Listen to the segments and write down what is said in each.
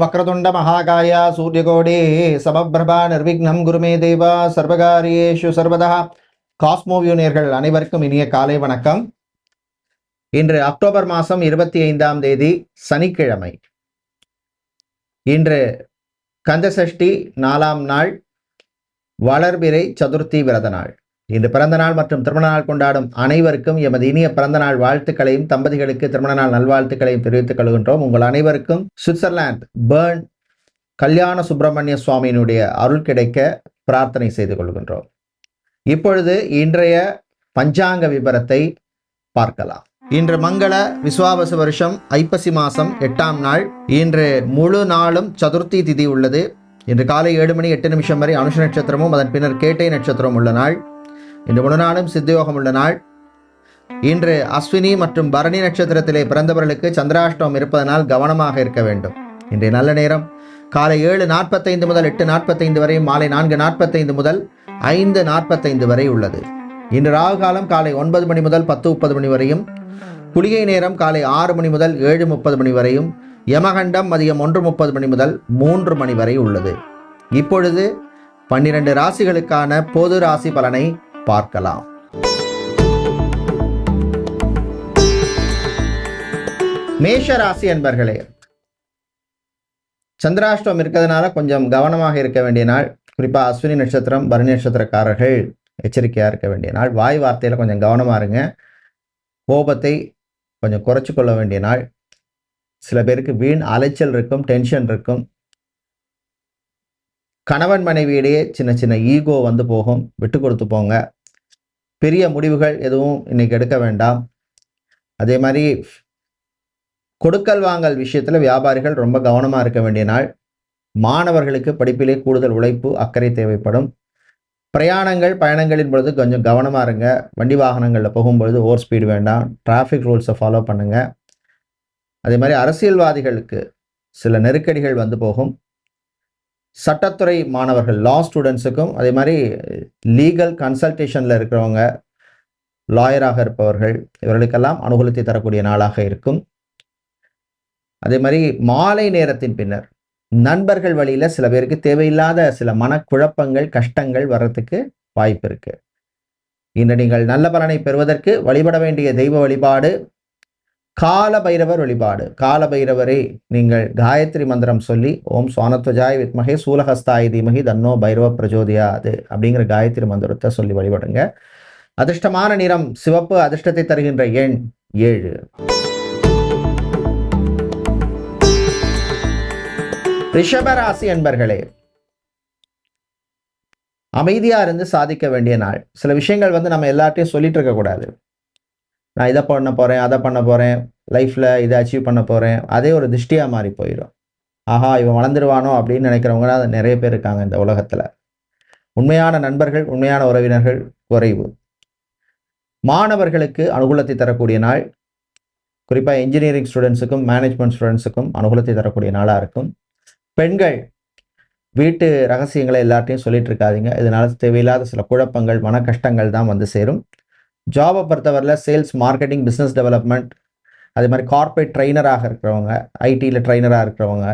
வக்ரதுண்ட மகாகாயா சூரியகோடே சமபிரபா நிர்விக்னம் குருமே தேவா சர்வகாரியேஷு சர்வதா. காஸ்மோவியூனியர்கள் அனைவருக்கும் இனிய காலை வணக்கம். இன்று அக்டோபர் மாதம் இருபத்தி ஐந்தாம் தேதி சனிக்கிழமை. இன்று கந்தசஷ்டி நாலாம் நாள் வளர்பிறை சதுர்த்தி விரத நாள். இன்று பிறந்த நாள் மற்றும் திருமண நாள் கொண்டாடும் அனைவருக்கும் எமது இனிய பிறந்த நாள் வாழ்த்துக்களையும் தம்பதிகளுக்கு திருமண நாள் நல்வாழ்த்துக்களையும் தெரிவித்துக் கொள்கின்றோம். உங்கள் அனைவருக்கும் சுவிட்சர்லாந்து பேர்ன் கல்யாண சுப்பிரமணிய சுவாமியினுடைய அருள் கிடைக்க பிரார்த்தனை செய்து கொள்கின்றோம். இப்பொழுது இன்றைய பஞ்சாங்க விபரத்தை பார்க்கலாம். இன்று மங்கள விஸ்வாவச வருஷம் ஐப்பசி மாதம் எட்டாம் நாள். இன்று முழு நாளும் சதுர்த்தி திதி உள்ளது. இன்று காலை ஏழு மணி எட்டு நிமிஷம் வரை அனுஷ நட்சத்திரமும் அதன் பின்னர் கேட்டை நட்சத்திரம் உள்ள நாள். இன்று முழு நாளும் சித்தயோகம் உள்ள நாள். இன்று அஸ்வினி மற்றும் பரணி நட்சத்திரத்திலே பிறந்தவர்களுக்கு சந்திராஷ்டமம் இருப்பதனால் கவனமாக இருக்க வேண்டும். இன்றைய நல்ல நேரம். காலை ஏழு நாற்பத்தைந்து முதல் எட்டு நாற்பத்தைந்து வரை மாலை நான்கு நாற்பத்தைந்து முதல் ஐந்து நாற்பத்தைந்து வரை உள்ளது. இன்று ராகு காலம் காலை ஒன்பது மணி முதல் பத்து முப்பது மணி வரையும் குளிகை நேரம் காலை ஆறு மணி முதல் ஏழு முப்பது மணி வரையும் யமகண்டம் மதியம் ஒன்று முப்பது மணி முதல் மூன்று மணி வரை உள்ளது. இப்பொழுது பன்னிரண்டு ராசிகளுக்கான பொது ராசி பலனை பார்க்கலாம். மேஷ ராசி என்பர்களே சந்திராஷ்டம் இருக்கிறதுனால கொஞ்சம் கவனமாக இருக்க வேண்டிய நாள் குறிப்பாக அஸ்வினி நட்சத்திரம் பரணி நட்சத்திரக்காரர்கள் எச்சரிக்கையாக இருக்க வேண்டிய நாள் வாய் வார்த்தையில் கொஞ்சம் கவனமாக இருங்க. கோபத்தை கொஞ்சம் குறைச்சி கொள்ள வேண்டிய நாள். சில பேருக்கு வீண் அலைச்சல் இருக்கும் டென்ஷன் இருக்கும். கணவன் மனைவியிடையே சின்ன சின்ன ஈகோ வந்து போகும் விட்டு கொடுத்து போங்க. பெரிய முடிவுகள் எதுவும் இன்னைக்கு எடுக்க வேண்டாம். அதே மாதிரி கொடுக்கல் வாங்கல் விஷயத்தில் வியாபாரிகள் ரொம்ப கவனமாக இருக்க வேண்டிய நாள். மாணவர்களுக்கு படிப்பிலே கூடுதல் உழைப்பு அக்கறை தேவைப்படும். பிரயாணங்கள் பயணங்களின் பொழுது கொஞ்சம் கவனமாக இருங்க. வண்டி வாகனங்களில் போகும்பொழுது ஓவர் ஸ்பீடு வேண்டாம். டிராஃபிக் ரூல்ஸை ஃபாலோ பண்ணுங்கள் அதே மாதிரி அரசியல்வாதிகளுக்கு சில நெருக்கடிகள் வந்து போகும். சட்டத்துறை மாணவர்கள் லா ஸ்டூடெண்ட்ஸுக்கும் அதே மாதிரி லீகல் கன்சல்டேஷனில் இருக்கிறவங்க லாயராக இருப்பவர்கள் இவர்களுக்கெல்லாம் அனுகூலத்தை தரக்கூடிய நாளாக இருக்கும். அதே மாதிரி மாலை நேரத்தின் பின்னர் நண்பர்கள் வழியில் சில பேருக்கு தேவையில்லாத சில மனக்குழப்பங்கள் கஷ்டங்கள் வர்றதுக்கு வாய்ப்பு இருக்குது இன்று நீங்கள் நல்ல பலனை பெறுவதற்கு வழிபட வேண்டிய தெய்வ வழிபாடு கால பைரவர் வழிபாடு. கால பைரவரை நீங்கள் காயத்ரி மந்திரம் சொல்லி ஓம் சுவானத்வஜாய் வித்மகே சூலஹஸ்தாய் தீமகி தன்னோ பைரவ பிரஜோதியாது அப்படிங்கிற காயத்ரி மந்திரத்தை சொல்லி வழிபடுங்க. அதிர்ஷ்டமான நிறம் சிவப்பு அதிர்ஷ்டத்தை தருகின்ற எண் ஏழு. ரிஷபராசி என்பர்களே அமைதியா இருந்து சாதிக்க வேண்டிய நாள். சில விஷயங்கள் வந்து நம்ம எல்லார்ட்டையும் சொல்லிட்டு இருக்கக்கூடாது. நான் இதை பண்ண போகிறேன் அதை பண்ண போகிறேன் லைஃப்பில் இதை அச்சீவ் பண்ண போகிறேன் அதே ஒரு திருஷ்டியாக மாறி போயிடும். ஆஹா இவன் வளர்ந்துருவானோ அப்படின்னு நினைக்கிறவங்க நிறைய பேர் இருக்காங்க இந்த உலகத்தில். உண்மையான நண்பர்கள் உண்மையான உறவினர்கள் குறைவு. மாணவர்களுக்கு அனுகூலத்தை தரக்கூடிய நாள். குறிப்பாக இன்ஜினியரிங் ஸ்டூடெண்ட்ஸுக்கும் மேனேஜ்மெண்ட் ஸ்டூடெண்ட்ஸுக்கும் அனுகூலத்தை தரக்கூடிய நாளாக இருக்கும். பெண்கள் வீட்டு ரகசியங்களை எல்லார்ட்டையும் சொல்லிட்டு இருக்காதீங்க. இதனால் தேவையில்லாத சில குழப்பங்கள் மன கஷ்டங்கள் தான் வந்து சேரும். ஜாபை பொறுத்தவரையில் சேல்ஸ் மார்க்கெட்டிங் பிஸ்னஸ் டெவலப்மெண்ட் அதே மாதிரி கார்ப்பரேட் ட்ரைனராக இருக்கிறவங்க ஐடியில் ட்ரைனராக இருக்கிறவங்க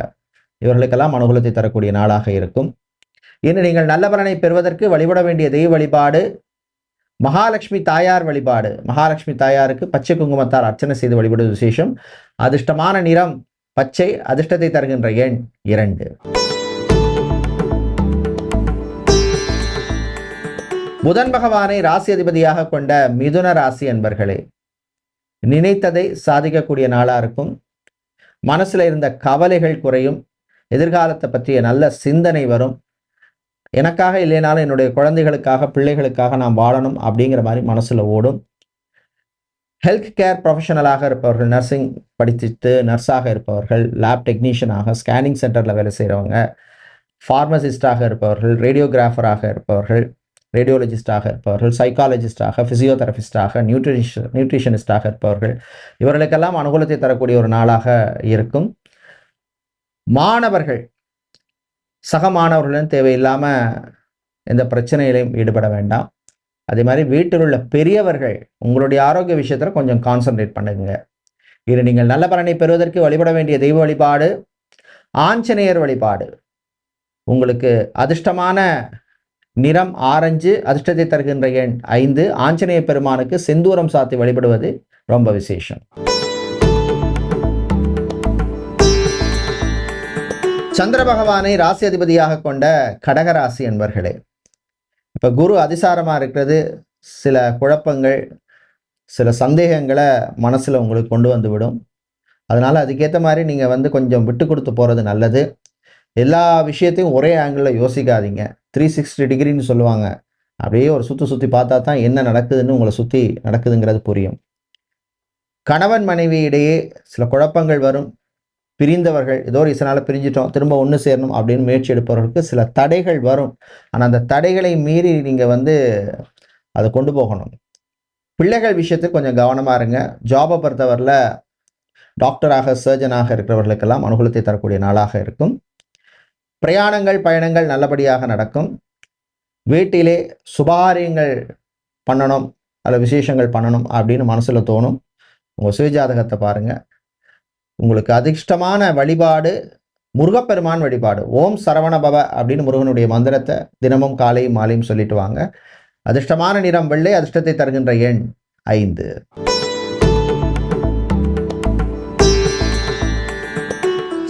இவர்களுக்கெல்லாம் அனுகூலத்தை தரக்கூடிய நாளாக இருக்கும். இன்று நீங்கள் நல்ல பலனை பெறுவதற்கு வழிபட வேண்டிய தெய்வ வழிபாடு மகாலட்சுமி தாயார் வழிபாடு. மகாலட்சுமி தாயாருக்கு பச்சை குங்குமத்தார் அர்ச்சனை செய்து வழிபடுவது விசேஷம். அதிர்ஷ்டமான நிறம் பச்சை அதிர்ஷ்டத்தை தருகின்ற எண் இரண்டு. புதன் பகவானை ராசி அதிபதியாக கொண்ட மிதுன ராசி என்பர்களே நினைத்ததை சாதிக்கக்கூடிய நாளா இருக்கும். மனசுல இருந்த கவலைகள் குறையும். எதிர்காலத்தை பற்றிய நல்ல சிந்தனை வரும். எனக்காக இல்லைனாலும் என்னுடைய குழந்தைகளுக்காக பிள்ளைகளுக்காக நான் வாழணும் அப்படிங்கிற மாதிரி மனசுல ஓடும். ஹெல்த் கேர் ப்ரொஃபஷனலாக இருப்பவர்கள் நர்சிங் படித்துட்டு நர்ஸாக இருப்பவர்கள் லேப் டெக்னீஷியனாக ஸ்கேனிங் சென்டரில் வேலை செய்கிறவங்க ஃபார்மசிஸ்டாக இருப்பவர்கள் ரேடியோகிராஃபராக இருப்பவர்கள் ரேடியோலஜிஸ்டாக இருப்பவர்கள் சைக்காலஜிஸ்டாக ஃபிசியோதெரபிஸ்டாக நியூட்ரிஷ நியூட்ரிஷனிஸ்டாக இருப்பவர்கள். இவர்களுக்கெல்லாம் அனுகூலத்தை தரக்கூடிய ஒரு நாளாக இருக்கும். மாணவர்கள் சக மாணவர்களும் தேவையில்லாமல் எந்த பிரச்சனையிலையும் ஈடுபட வேண்டாம். அதே மாதிரி வீட்டில் உள்ள பெரியவர்கள் உங்களுடைய ஆரோக்கிய விஷயத்தில் கொஞ்சம் கான்சென்ட்ரேட் பண்ணுங்க. இது நீங்கள் நல்ல பலனை பெறுவதற்கு வழிபட வேண்டிய தெய்வ வழிபாடு ஆஞ்சநேயர் வழிபாடு. உங்களுக்கு அதிர்ஷ்டமான நிறம் ஆரஞ்சு அதிர்ஷ்டத்தை தருகின்ற எண் ஐந்து. ஆஞ்சநேய பெருமானுக்கு செந்தூரம் சாத்தி வழிபடுவது ரொம்ப விசேஷம். சந்திர பகவானை ராசி அதிபதியாக கொண்ட கடகராசி என்பர்களே இப்போ குரு அதிசாரமாக இருக்கிறது. சில குழப்பங்கள் சில சந்தேகங்களை மனசில் உங்களுக்கு கொண்டு வந்து விடும். அதனால் அதுக்கேற்ற மாதிரி நீங்கள் வந்து கொஞ்சம் விட்டு கொடுத்து போகிறது நல்லது. எல்லா விஷயத்தையும் ஒரே ஆங்கிளில் யோசிக்காதீங்க. த்ரீ சிக்ஸ்டி டிகிரின்னு சொல்லுவாங்க. அப்படியே ஒரு சுற்றி சுற்றி பார்த்தா தான் என்ன நடக்குதுன்னு உங்களை சுற்றி நடக்குதுங்கிறது புரியும். கணவன் மனைவி இடையே சில குழப்பங்கள் வரும். பிரிந்தவர்கள் ஏதோ ஒரு இசனால் பிரிஞ்சிட்டோம் திரும்ப ஒன்று சேரணும் அப்படின்னு முயற்சி எடுப்பவர்களுக்கு சில தடைகள் வரும். ஆனால் அந்த தடைகளை மீறி நீங்கள் வந்து அதை கொண்டு போகணும். பிள்ளைகள் விஷயத்துக்கு கொஞ்சம் கவனமாக இருங்க. ஜாபை பொறுத்தவரையில் டாக்டராக சர்ஜனாக இருக்கிறவர்களுக்கெல்லாம் அனுகூலத்தை தரக்கூடிய நாளாக இருக்கும். பிரயாணங்கள் பயணங்கள் நல்லபடியாக நடக்கும். வீட்டிலே சுபாரியங்கள் பண்ணணும் அல்ல விசேஷங்கள் பண்ணணும் அப்படின்னு மனசில் தோணும். உங்கள் சுயஜாதகத்தை பாருங்கள் உங்களுக்கு அதிர்ஷ்டமான வழிபாடு முருகப்பெருமான் வழிபாடு. ஓம் சரவண பவ அப்படின்னு முருகனுடைய மந்திரத்தை தினமும் காலையும் மாலையும் சொல்லிட்டு வாங்க. அதிர்ஷ்டமான நிறம் வெள்ளை அதிர்ஷ்டத்தை தருகின்ற எண் ஐந்து.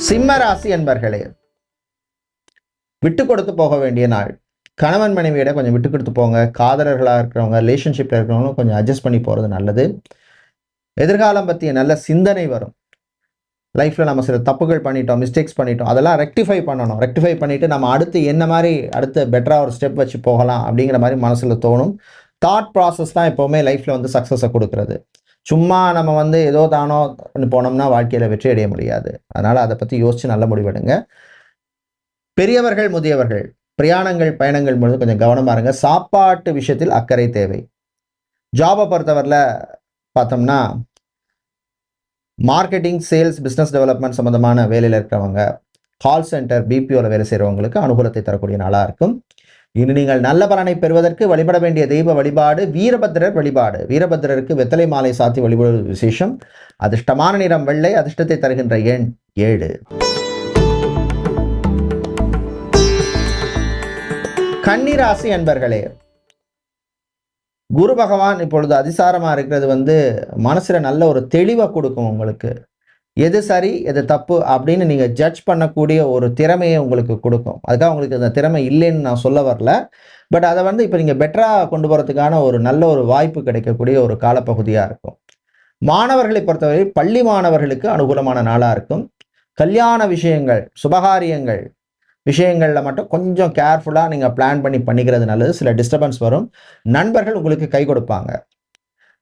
சிம்ம ராசி என்பர்களே விட்டு கொடுத்து போக வேண்டிய நாள். கணவன் மனைவியிட கொஞ்சம் விட்டு கொடுத்து போங்க. காதலர்களாக இருக்கிறவங்க ரிலேஷன்ஷிப்பில் இருக்கிறவங்களும் கொஞ்சம் அட்ஜஸ்ட் பண்ணி போகிறது நல்லது. எதிர்காலம் பற்றிய நல்ல சிந்தனை வரும். லைஃப்பில் நம்ம சில தப்புகள் பண்ணிட்டோம் மிஸ்டேக்ஸ் பண்ணிட்டோம் அதெல்லாம் ரெக்டிஃபை பண்ணணும். ரெக்டிஃபை பண்ணிவிட்டு நம்ம அடுத்து என்ன மாதிரி அடுத்து பெட்டராக ஒரு ஸ்டெப் வச்சு போகலாம் அப்படிங்கிற மாதிரி மனசில் தோணும். தாட் ப்ராசஸ் தான் எப்போவுமே லைஃப்பில் வந்து சக்ஸஸை கொடுக்குறது. சும்மா நம்ம வந்து ஏதோ தானோ போனோம்னா வாழ்க்கையில் வெற்றி அடைய முடியாது. அதனால் அதை பற்றி யோசித்து நல்ல முடிவெடுங்க. பெரியவர்கள் முதியவர்கள் பிரயாணங்கள் பயணங்கள் பொழுது கொஞ்சம் கவனமாக இருங்க. சாப்பாட்டு விஷயத்தில் அக்கறை தேவை. ஜாபை பொறுத்தவரையில் பார்த்தோம்னா மார்க்கெட்டிங் சேல்ஸ் பிஸ்னஸ் டெவலப்மெண்ட் சம்மந்தமான வேலையில் இருக்கிறவங்க கால் சென்டர் பிபிஓவில் வேலை செய்கிறவங்களுக்கு அனுகூலத்தை தரக்கூடிய நாளாக இருக்கும். இனி நீங்கள் நல்ல பலனை பெறுவதற்கு வழிபட வேண்டிய தெய்வ வழிபாடு வீரபத்திரர் வழிபாடு. வீரபத்திரருக்கு வெத்தலை மாலை சாத்தி வழிபடுவது விசேஷம். அதிர்ஷ்டமான நிறம் வெள்ளை அதிர்ஷ்டத்தை தருகின்ற எண் ஏழு. கன்னிராசி அன்பர்களே குரு பகவான் இப்பொழுது அதிசாரமாக இருக்கிறது வந்து மனசில் நல்ல ஒரு தெளிவை கொடுக்கும் உங்களுக்கு. எது சரி எது தப்பு அப்படின்னு நீங்கள் ஜட்ஜ் பண்ணக்கூடிய ஒரு திறமையை உங்களுக்கு கொடுக்கும். அதுக்காக உங்களுக்கு அந்த திறமை இல்லைன்னு நான் சொல்ல வரல. பட் அதை வந்து இப்போ நீங்கள் பெட்டராக கொண்டு போகிறதுக்கான ஒரு நல்ல ஒரு வாய்ப்பு கிடைக்கக்கூடிய ஒரு காலப்பகுதியாக இருக்கும். மாணவர்களை பொறுத்தவரை பள்ளி மாணவர்களுக்கு அனுகூலமான நாளாக இருக்கும். கல்யாண விஷயங்கள் சுபகாரியங்கள் விஷயங்களில் மட்டும் கொஞ்சம் கேர்ஃபுல்லாக நீங்கள் பிளான் பண்ணி பண்ணிக்கிறது நல்லது. சில டிஸ்டர்பன்ஸ் வரும். நண்பர்கள் உங்களுக்கு கை கொடுப்பாங்க.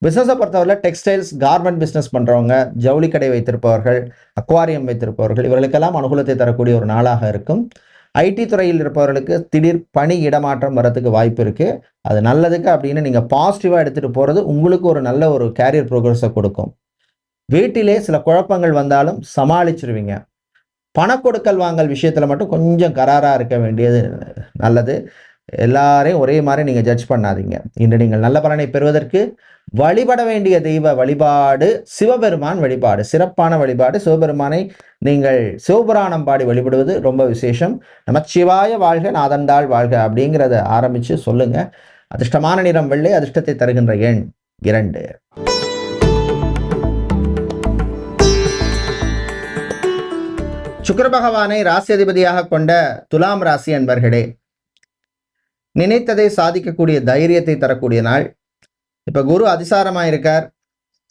பிஸ்னஸை பொறுத்தவரையில் டெக்ஸ்டைல்ஸ் கார்மெண்ட் பிஸ்னஸ் பண்ணுறவங்க ஜவுளி கடை வைத்திருப்பவர்கள் அக்வாரியம் வைத்திருப்பவர்கள் இவர்களுக்கெல்லாம் அனுகூலத்தை தரக்கூடிய ஒரு நாளாக இருக்கும். ஐடி துறையில் இருப்பவர்களுக்கு திடீர் பணி இடமாற்றம் வரத்துக்கு வாய்ப்பு இருக்குது அது நல்லதுக்கு அப்படின்னு நீங்கள் பாசிட்டிவாக எடுத்துகிட்டு போகிறது உங்களுக்கு ஒரு நல்ல ஒரு கேரியர் ப்ரோக்ரஸை கொடுக்கும். வீட்டிலே சில குழப்பங்கள் வந்தாலும் சமாளிச்சிருவீங்க. பண கொடுக்கல் வாங்கல் விஷயத்தில் மட்டும் கொஞ்சம் கராராக இருக்க வேண்டியது நல்லது. எல்லாரையும் ஒரே மாதிரி நீங்கள் ஜட்ஜ் பண்ணாதீங்க. இன்று நீங்கள் நல்ல பலனை பெறுவதற்கு வழிபட வேண்டிய தெய்வ வழிபாடு சிவபெருமான் வழிபாடு சிறப்பான வழிபாடு சிவபெருமானை நீங்கள் சிவபுராணம் பாடி வழிபடுவது ரொம்ப விசேஷம். நமச்சிவாய வாழ்க நாதந்தாள் வாழ்க அப்படிங்கிறத ஆரம்பித்து சொல்லுங்கள் அதிர்ஷ்டமான நிறம் வெள்ளை அதிர்ஷ்டத்தை தருகின்ற எண் இரண்டு. சுக்கர பகவானை ராசி அதிபதியாக கொண்ட துலாம் ராசி அன்பர்களே நினைத்ததை சாதிக்கக்கூடிய தைரியத்தை தரக்கூடிய நாள். இப்போ குரு அதிசாரமாக இருக்கார்.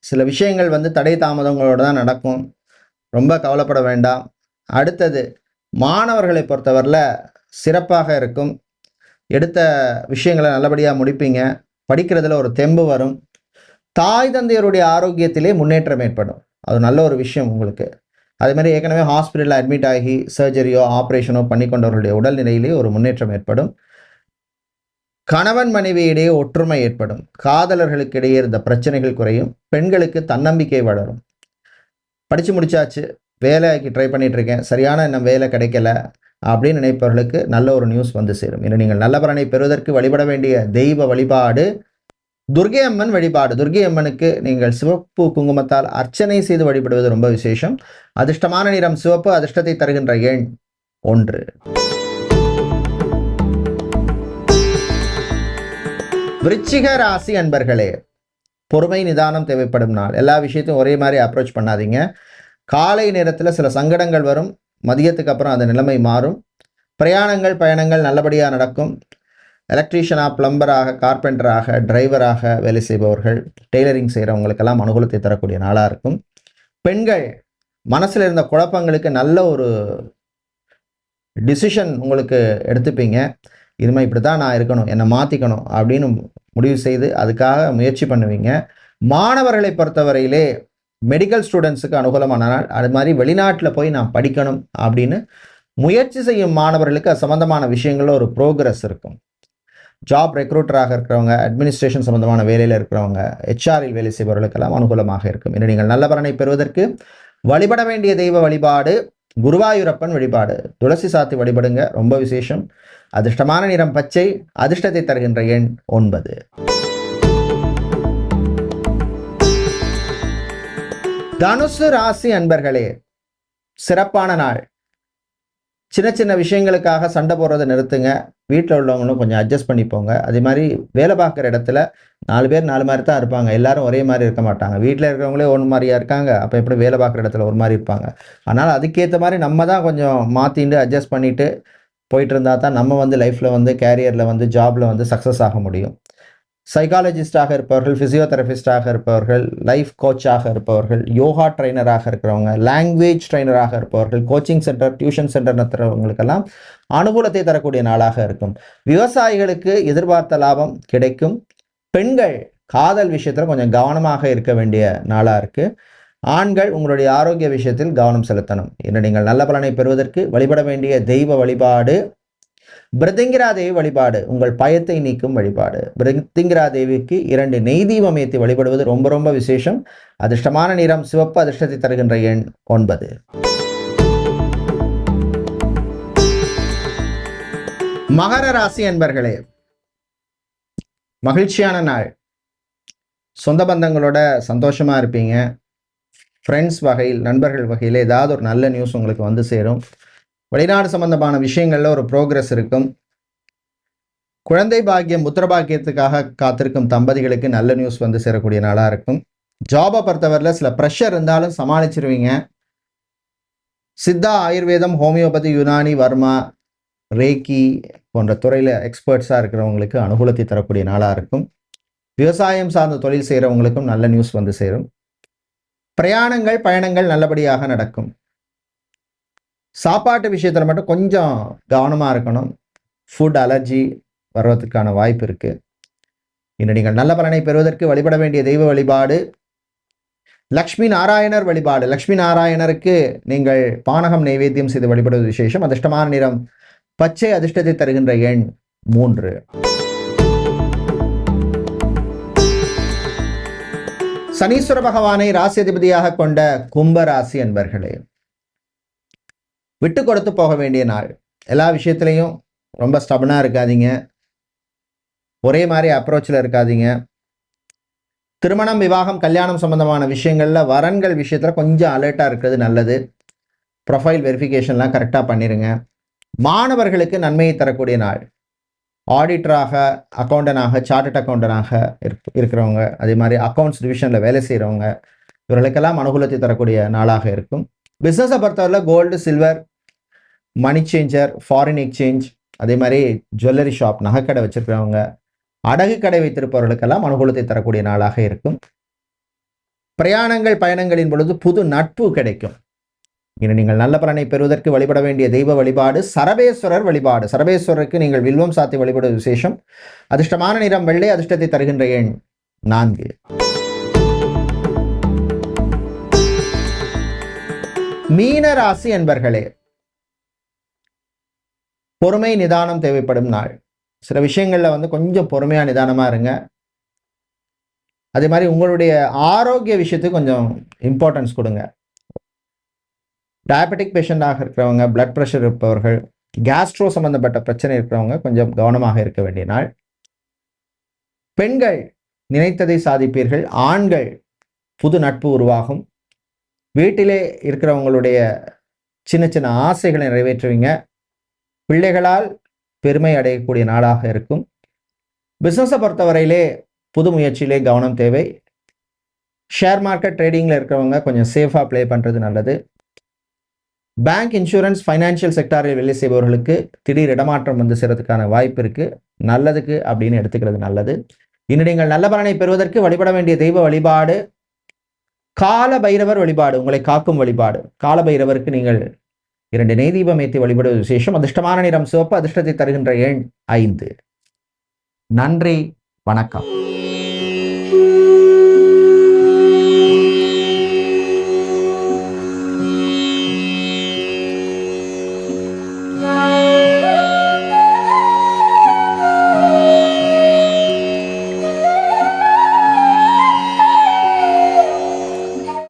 சில விஷயங்கள் வந்து தடை தாமதங்களோடு தான் நடக்கும். ரொம்ப கவலைப்பட வேண்டாம். அடுத்தது மாணவர்களை பொறுத்தவரையில் சிறப்பாக இருக்கும். எடுத்த விஷயங்களை நல்லபடியாக முடிப்பீங்க. படிக்கிறதுல ஒரு தெம்பு வரும். தாய் தந்தையருடைய ஆரோக்கியத்திலே முன்னேற்றம் ஏற்படும். அது நல்ல ஒரு விஷயம் உங்களுக்கு. அதே மாதிரி ஏற்கனவே ஹாஸ்பிட்டலில் அட்மிட் ஆகி சர்ஜரியோ ஆப்ரேஷனோ பண்ணி கொண்டவர்களுடைய உடல்நிலையிலே ஒரு முன்னேற்றம் ஏற்படும். கணவன் மனைவியிடையே ஒற்றுமை ஏற்படும். காதலர்களுக்கு இடையே இருந்த பிரச்சனைகள் குறையும். பெண்களுக்கு தன்னம்பிக்கை வளரும். படித்து முடிச்சாச்சு. வேலைக்கு ட்ரை பண்ணிட்டு இருக்கேன் சரியான இன்னும் வேலை கிடைக்கல அப்படின்னு நினைப்பவர்களுக்கு நல்ல ஒரு நியூஸ் வந்து சேரும். இன்று நீங்கள் நல்ல பலனை பெறுவதற்கு வழிபட வேண்டிய தெய்வ வழிபாடு துர்கை அம்மன் வழிபாடு. துர்கை அம்மனுக்கு நீங்கள் சிவப்பு குங்குமத்தால் அர்ச்சனை செய்து வழிபடுவது ரொம்ப விசேஷம். அதிர்ஷ்டமான நிறம் சிவப்பு அதிர்ஷ்டத்தை தருகின்ற எண் ஒன்று. விருச்சிக ராசி அன்பர்களே பொறுமை நிதானம் தேவைப்படும் நாள். எல்லா விஷயத்தையும் ஒரே மாதிரி அப்ரோச் பண்ணாதீங்க. காலை நேரத்தில் சில சங்கடங்கள் வரும். மதியத்துக்கு அப்புறம் அந்த நிலைமை மாறும். பிரயாணங்கள் பயணங்கள் நல்லபடியாக நடக்கும். எலக்ட்ரீஷியனாக பிளம்பராக கார்பெண்டராக டிரைவராக வேலை செய்பவர்கள் டெய்லரிங் செய்கிறவங்களுக்கெல்லாம் அனுகூலத்தை தரக்கூடிய நாளாக இருக்கும். பெண்கள் மனசில் இருந்த குழப்பங்களுக்கு நல்ல ஒரு டிசிஷன் உங்களுக்கு எடுத்துப்பீங்க. இதுமாதிரி இப்படி தான் நான் இருக்கணும் என்னை மாற்றிக்கணும் அப்படின்னு முடிவு செய்து அதுக்காக முயற்சி பண்ணுவீங்க. மாணவர்களை பொறுத்தவரையிலே மெடிக்கல் ஸ்டூடெண்ட்ஸுக்கு அனுகூலமான நாள். அது மாதிரி வெளிநாட்டில் போய் நான் படிக்கணும் அப்படின்னு முயற்சி செய்யும் மாணவர்களுக்கு அது சம்மந்தமான விஷயங்களில் ஒரு ப்ரோக்ரஸ் இருக்கும். ஜாப் ரெக்ரூட்டராக இருக்கிறவங்க அட்மினிஸ்ட்ரேஷன் சம்பந்தமான வேலையில் இருக்கிறவங்க ஹெச்ஆரில் வேலை செய்பவர்களுக்கெல்லாம் அனுகூலமாக இருக்கும். இன்று நீங்கள் நல்ல பலனை பெறுவதற்கு வழிபட வேண்டிய தெய்வ வழிபாடு குருவாயூரப்பன் வழிபாடு. துளசி சாத்தி வழிபடுங்க ரொம்ப விசேஷம். அதிர்ஷ்டமான நிறம் பச்சை அதிர்ஷ்டத்தை தருகின்ற எண் ஒன்பது. தனுசு ராசி அன்பர்களே சிறப்பான நாள். சின்ன சின்ன விஷயங்களுக்காக சண்டை போடுறதை நிறுத்துங்க. வீட்டில் உள்ளவங்களும் கொஞ்சம் அட்ஜஸ்ட் பண்ணிப்போங்க. அதே மாதிரி வேலை பார்க்குற இடத்துல நாலு பேர் நாலு மாதிரி தான் இருப்பாங்க. எல்லாரும் ஒரே மாதிரி இருக்க மாட்டாங்க. வீட்டில் இருக்கிறவங்களே ஒன்று மாதிரியா இருக்காங்க. அப்போ எப்படி வேலை பார்க்குற இடத்துல ஒரு மாதிரி இருப்பாங்க. அதனால் அதுக்கேற்ற மாதிரி நம்ம தான் கொஞ்சம் மாற்றிட்டு அட்ஜஸ்ட் பண்ணிவிட்டு போயிட்டு இருந்தால் தான் நம்ம வந்து லைஃப்பில் வந்து கேரியரில் வந்து ஜாபில் வந்து சக்ஸஸ் ஆக முடியும். சைக்காலஜிஸ்டாக இருப்பவர்கள் ஃபிசியோதெரபிஸ்டாக இருப்பவர்கள் லைஃப் கோச்சாக இருப்பவர்கள் யோகா ட்ரைனராக இருக்கிறவங்க லாங்குவேஜ் ட்ரைனராக இருப்பவர்கள் கோச்சிங் சென்டர் டியூஷன் சென்டர் நடத்துகிறவங்களுக்கெல்லாம் அனுகூலத்தை தரக்கூடிய நாளாக இருக்கும். விவசாயிகளுக்கு எதிர்பார்த்த லாபம் கிடைக்கும். பெண்கள் காதல் விஷயத்தில் கொஞ்சம் கவனமாக இருக்க வேண்டிய நாளாக இருக்குது ஆண்கள் உங்களுடைய ஆரோக்கிய விஷயத்தில் கவனம் செலுத்தணும். இன்று நீங்கள் நல்ல பலனை பெறுவதற்கு வழிபட வேண்டிய தெய்வ வழிபாடு பிரதிங்கிரா தேவி வழிபாடு உங்கள் பயத்தை நீக்கும் வழிபாடு. பிரதிங்கிரா தேவிக்கு இரண்டு நெய் தீபம் ஏற்றி வழிபடுவது ரொம்ப ரொம்ப விசேஷம். அதிர்ஷ்டமான நிறம் சிவப்பு அதிர்ஷ்டத்தை தருகின்ற எண் ஒன்பது. மகர ராசி என்பர்களே மகிழ்ச்சியான நாள். சொந்த பந்தங்களோட சந்தோஷமா இருப்பீங்க. ஃப்ரெண்ட்ஸ் வகையில் நண்பர்கள் வகையில் ஏதாவது ஒரு நல்ல நியூஸ் உங்களுக்கு வந்து சேரும். வெளிநாடு சம்பந்தமான விஷயங்களில் ஒரு ப்ரோக்ரஸ் இருக்கும். குழந்தை பாக்கியம் புத்திர பாக்கியத்துக்காக காத்திருக்கும் தம்பதிகளுக்கு நல்ல நியூஸ் வந்து சேரக்கூடிய நாளாக இருக்கும். ஜாபை பொறுத்தவரையில் சில ப்ரெஷர் இருந்தாலும் சமாளிச்சிருவீங்க. சித்தா ஆயுர்வேதம் ஹோமியோபதி யுனானி வர்மா ரேக்கி போன்ற துறையில் எக்ஸ்பர்ட்ஸாக இருக்கிறவங்களுக்கு அனுகூலத்தை தரக்கூடிய நாளாக இருக்கும். விவசாயம் சார்ந்த தொழில் செய்கிறவங்களுக்கும் நல்ல நியூஸ் வந்து சேரும். பிரயாணங்கள் பயணங்கள் நல்லபடியாக நடக்கும். சாப்பாட்டு விஷயத்தில் மட்டும் கொஞ்சம் கவனமாக இருக்கணும். ஃபுட் அலர்ஜி வர்றதுக்கான வாய்ப்பு இருக்குது இன்று நீங்கள் நல்ல பலனை பெறுவதற்கு வழிபட வேண்டிய தெய்வ வழிபாடு. லக்ஷ்மி நாராயணர் வழிபாடு. லக்ஷ்மி நாராயணருக்கு நீங்கள் பானகம் நைவேத்தியம் செய்து வழிபடுவது விசேஷம். அதிர்ஷ்டமான நிறம். பச்சை அதிர்ஷ்டத்தை தருகின்ற எண் மூன்று. சனீஸ்வர பகவானை ராசி அதிபதியாக கொண்ட கும்ப ராசி என்பர்களே விட்டு கொடுத்து போக வேண்டிய நாள். எல்லா விஷயத்துலையும் ரொம்ப ஸ்டபனாக இருக்காதீங்க. ஒரே மாதிரி அப்ரோச்சில் இருக்காதீங்க. திருமணம் விவாகம் கல்யாணம் சம்பந்தமான விஷயங்களில் வரன்கள் விஷயத்தில் கொஞ்சம் அலர்ட்டாக இருக்கிறது நல்லது. ப்ரொஃபைல் வெரிஃபிகேஷன்லாம் கரெக்டாக பண்ணிடுங்க மாணவர்களுக்கு நன்மையை தரக்கூடிய நாள். ஆடிட்டராக அக்கௌண்டனாக சார்ட்டட் அக்கௌண்டனாக இருப் இருக்கிறவங்க அதே மாதிரி அக்கௌண்ட்ஸ் டிவிஷனில் வேலை செய்கிறவங்க இவர்களுக்கெல்லாம் அனுகூலத்தை தரக்கூடிய நாளாக இருக்கும். பிஸ்னஸை பொறுத்தவரையில் gold silver money changer foreign exchange அதே மாதிரி ஜுவல்லரி ஷாப் நகைக்கடை வச்சிருக்கிறவங்க அடகு கடை வைத்திருப்பவர்களுக்கெல்லாம் அனுகூலத்தை தரக்கூடிய நாளாக இருக்கும். பிரயாணங்கள் பயணங்களின் பொழுது புது நட்பு கிடைக்கும். இனி நீங்கள் நல்ல பலனை பெறுவதற்கு வழிபட வேண்டிய தெய்வ வழிபாடு சரபேஸ்வரர் வழிபாடு. சரபேஸ்வரருக்கு நீங்கள் வில்வம் சாத்தி வழிபடுவது விசேஷம். அதிர்ஷ்டமான நிறம் வெள்ளை அதிர்ஷ்டத்தை தருகின்ற எண் நான்கு. மீன ராசி என்பர்களே பொறுமை நிதானம் தேவைப்படும் நாள். சில விஷயங்களில் வந்து கொஞ்சம் பொறுமையாக நிதானமாக இருங்க. அதே மாதிரி உங்களுடைய ஆரோக்கிய விஷயத்துக்கு கொஞ்சம் இம்பார்ட்டன்ஸ் கொடுங்க. டயபெட்டிக் பேஷண்டாக இருக்கிறவங்க பிளட் ப்ரெஷர் இருப்பவர்கள் கேஸ்ட்ரோ சம்பந்தப்பட்ட பிரச்சனை இருக்கிறவங்க கொஞ்சம் கவனமாக இருக்க வேண்டிய நாள். பெண்கள் நினைத்ததை சாதிப்பீர்கள் ஆண்கள் புது நட்பு உருவாகும். வீட்டிலே இருக்கிறவங்களுடைய சின்ன சின்ன ஆசைகளை நிறைவேற்றுவீங்க. பிள்ளைகளால் பெருமை அடையக்கூடிய நாளாக இருக்கும். பிஸ்னஸை பொறுத்தவரையிலே புது முயற்சியிலே கவனம் தேவை. ஷேர் மார்க்கெட் ட்ரேடிங்கில் இருக்கிறவங்க கொஞ்சம் சேஃபாக ப்ளே பண்ணுறது நல்லது. பேங்க் இன்சூரன்ஸ் ஃபைனான்ஷியல் செக்டாரில் வேலை செய்பவர்களுக்கு திடீர் இடமாற்றம் வந்து சேரதுக்கான வாய்ப்பு இருக்குது நல்லதுக்கு அப்படின்னு எடுத்துக்கிறது நல்லது. இன்று நீங்கள் நல்ல பலனை பெறுவதற்கு வழிபட வேண்டிய தெய்வ வழிபாடு கால பைரவர் வழிபாடு உங்களை காக்கும் வழிபாடு. கால பைரவருக்கு நீங்கள் இரண்டு நெய் தீபம் ஏற்றி வழிபடுவது விசேஷம். அதிர்ஷ்டமான நிறம் சிவப்பு அதிர்ஷ்டத்தை தருகின்ற எண் ஐந்து. நன்றி வணக்கம்.